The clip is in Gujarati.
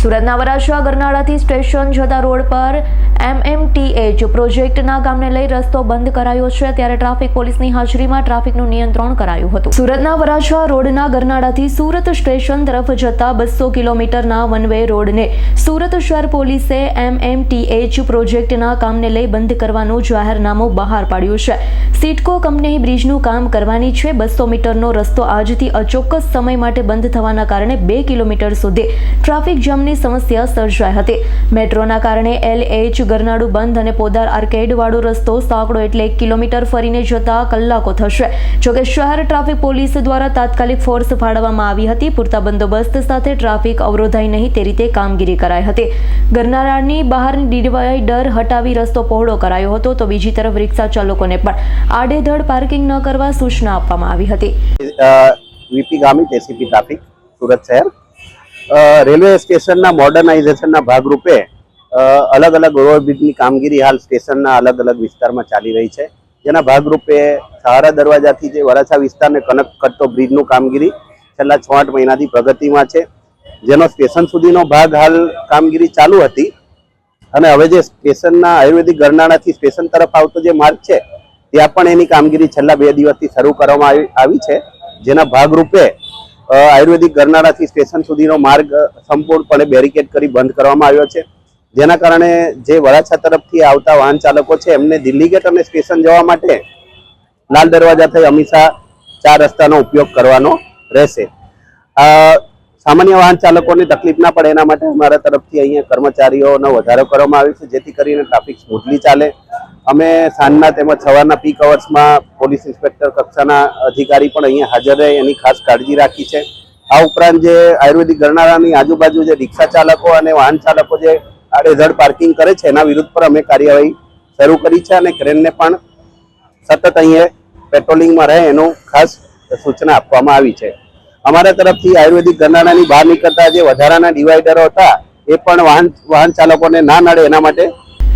સુરતના વરાછા ગરનાળાથી સ્ટેશન જતા રોડ પર એમએમટીએચ પ્રોજેક્ટના કામને લઈ રસ્તો બંધ કરાયો છે. ત્યારે ટ્રાફિક પોલીસની હાજરીમાં ટ્રાફિકનું નિયંત્રણ કરાયું હતું. સુરતના વરાછા રોડના ગરનાળાથી સુરત સ્ટેશન તરફ જતા બસો કિલોમીટરના વન વે રોડને સુરત શહેર પોલીસે એમએમટીએચ પ્રોજેક્ટના કામને લઈ બંધ કરવાનું જાહેરનામું બહાર પાડ્યું છે. સિટકો કંપની બ્રિજનું કામ કરવાની છે. બસો મીટરનો રસ્તો આજથી અચોક્કસ સમય માટે બંધ થવાના કારણે બે કિલોમીટર સુધી ટ્રાફિક જામની સમસ્યા સર્જાઈ હતી. મેટ્રોના કારણે એલ એચ ગરનાળું બંધ અને પોદાર આર્કેડવાળો રસ્તો સાંકડો એટલે એક કિલોમીટર ફરીને જતા કલાકો થશે. જોકે શહેર ટ્રાફિક પોલીસ દ્વારા તાત્કાલિક ફોર્સ ફાળવવામાં આવી હતી. પૂરતા બંદોબસ્ત સાથે ટ્રાફિક અવરોધાય નહીં તે રીતે કામગીરી કરાઈ હતી. ગરનાળાની બહારની ડિવાઈડર હટાવી રસ્તો પહોળો કરાયો હતો તો બીજી તરફ રિક્ષા ચાલકોને પણ આડેધડ પાર્કિંગ ન કરવા સૂચના આપવામાં આવી હતી. VP Gamit ACP traffic, Surat શહેર. રેલવે સ્ટેશનના મોડર્નાઇઝેશનના ભાગરૂપે અલગ અલગ ઓવરબ્રિજની કામગીરી હાલ સ્ટેશનના અલગ અલગ વિસ્તારમાં ચાલી રહી છે. જેના ભાગરૂપે સહારા દરવાજાથી જે વરાછા વિસ્તારને કનેક્ટ કરતો બ્રિજનું કામગીરી છેલ્લા છ આઠ મહિનાથી પ્રગતિમાં છે. જેનો સ્ટેશન સુધીનો ભાગ હાલ કામગીરી ચાલુ હતી. અને હવે જે સ્ટેશનના આયુર્વેદિક ગરનાળાથી સ્ટેશન તરફ આવતો જે માર્ગ છે, ત્યાં પણ એની કામગીરી છેલ્લા બે દિવસથી શરૂ કરવામાં આવી- છે. જેના ભાગરૂપે આયુર્વેદિક ગરનાળાથી સ્ટેશન સુધીનો માર્ગ સંપૂર્ણપણે બેરિકેડ કરી બંધ કરવામાં આવ્યો છે. જેના કારણે જે વરાછા તરફથી આવતા વાહન ચાલકો છે, એમને દિલ્હી ગેટ અને સ્ટેશન જવા માટે લાલ દરવાજા થઈ હંમેશા ચાર રસ્તાનો ઉપયોગ કરવાનો રહેશે. સામાન્ય વાહન ચાલકોને તકલીફ ના પડે એના માટે અમારા તરફથી અહીંયા કર્મચારીઓનો વધારો કરવામાં આવ્યો છે, જેથી કરીને ટ્રાફિક સ્મૂથલી ચાલે. અમે સાંજના તેમજ સવારના પીક અવર્સમાં પોલીસ ઇન્સ્પેક્ટર કક્ષાના અધિકારી પણ અહીંયા હાજર રહે, એની ખાસ કાળજી રાખી છે. આ ઉપરાંત જે આયુર્વેદિક ગરનાળાની આજુબાજુ જે રિક્ષા ચાલકો અને વાહન ચાલકો જે આડેધડ પાર્કિંગ કરે છે, એના વિરુદ્ધ પર અમે કાર્યવાહી શરૂ કરી છે અને ક્રેનને પણ સતત અહીંયા પેટ્રોલિંગમાં રહે એનું ખાસ સૂચના આપવામાં આવી છે. અમારા તરફથી આયુર્વેદિક ગરનાળાની બહાર નીકળતા જે વધારાના ડિવાઈડરો હતા, એ પણ વાહન વાહન ચાલકોને ના નડે એના માટે